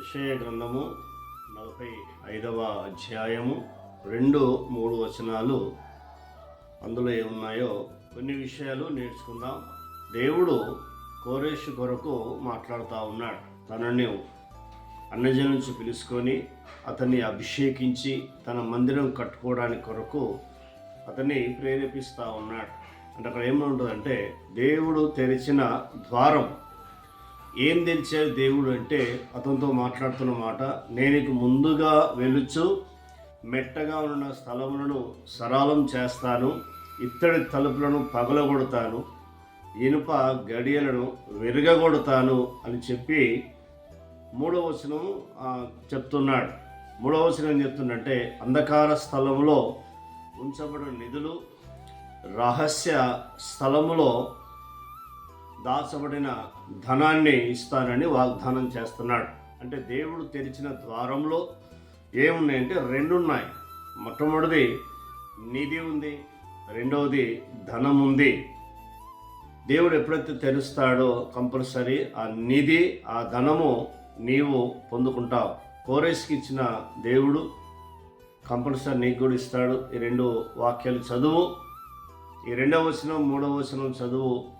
యెషయా గ్రంథము నలభై ఐదవ అధ్యాయము రెండు మూడు వచనాలు. అందులో ఏమున్నాయో కొన్ని విషయాలు నేర్చుకుందాం. దేవుడు కోరేషు కొరకు మాట్లాడుతూ ఉన్నాడు. తనని అన్నజన నుంచి పిలుచుకొని అతన్ని అభిషేకించి తన మందిరం కట్టుకోవడానికి కొరకు అతన్ని ప్రేరేపిస్తూ ఉన్నాడు. అంటే అక్కడ ఏముంటుందంటే దేవుడు తెరిచిన ద్వారం ఏం తెలిసావు దేవుడు అంటే అతనితో మాట్లాడుతున్న మాట నేను ముందుగా వెలుచు మెట్టగా ఉన్న స్థలములను సరళం చేస్తాను ఇత్తడి తలుపులను పగలగొడతాను ఇనుప గడియలను విరగగొడతాను అని చెప్పి మూడవ వచనం చెప్తున్నాడు. మూడవ వచనం ఏం చెప్తుందంటే అంధకార స్థలంలో ఉంచబడిన నిధులు రహస్య స్థలములో దాచబడిన ధనాన్ని ఇస్తానని వాగ్దానం చేస్తున్నాడు. అంటే దేవుడు తెరిచిన ద్వారంలో ఏమున్నాయంటే రెండు ఉన్నాయి మొట్టమొదటిది నిధి ఉంది రెండవది ధనం ఉంది. దేవుడు ఎప్పుడైతే తెరుస్తాడో కంపల్సరీ ఆ నిధి ఆ ధనము నీవు పొందుకుంటావు. కోరేస్కి ఇచ్చిన దేవుడు కంపల్సరీ నీకు కూడా ఇస్తాడు. ఈ రెండు వాక్యాలు చదువు. ఈ రెండవ వచనం మూడవ వచనం చదువు.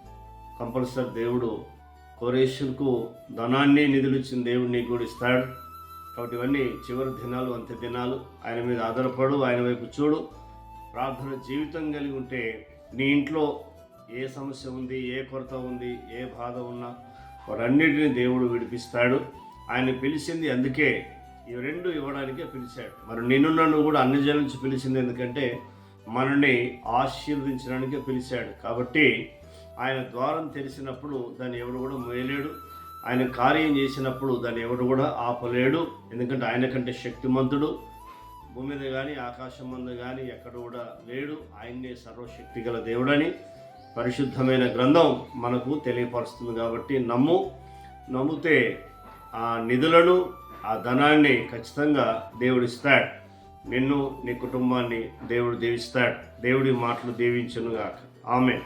కంపల్సరీ దేవుడు కోరేషన్కు ధనాన్ని నిధులు ఇచ్చిన దేవుడు నీకు కూడా ఇస్తాడు. కాబట్టి ఇవన్నీ చివరి దినాలు అంత్య దినాలు. ఆయన మీద ఆధారపడు ఆయన వైపు చూడు. ప్రార్థన జీవితం కలిగి ఉంటే నీ ఇంట్లో ఏ సమస్య ఉంది ఏ కొరత ఉంది ఏ బాధ ఉన్నా వారన్నిటిని దేవుడు విడిపిస్తాడు. ఆయన పిలిచింది అందుకే ఈ రెండు ఇవ్వడానికే పిలిచాడు. మరి నిన్ను నన్ను కూడా అన్ని జనం నుంచి పిలిచింది ఎందుకంటే మనల్ని ఆశీర్వదించడానికే పిలిచాడు. కాబట్టి ఆయన ద్వారం తెరిచినప్పుడు దాన్ని ఎవడు కూడా మోయలేడు. ఆయన కార్యం చేసినప్పుడు దాన్ని ఎవడు కూడా ఆపలేడు. ఎందుకంటే ఆయన కంటే శక్తిమంతుడు. భూమి మీద కానీ ఆకాశం మీద కానీ ఎక్కడ కూడా లేడు. ఆయన్నే సర్వశక్తి గల దేవుడని పరిశుద్ధమైన గ్రంథం మనకు తెలియపరుస్తుంది కాబట్టి నమ్ము. నమ్మితే ఆ నిధులను ఆ ధనాన్ని ఖచ్చితంగా దేవుడిస్తాడు నిన్ను నీ కుటుంబాన్ని దేవుడు దీవిస్తాడు. దేవుడి మాటలు దీవించునుగాక. ఆమె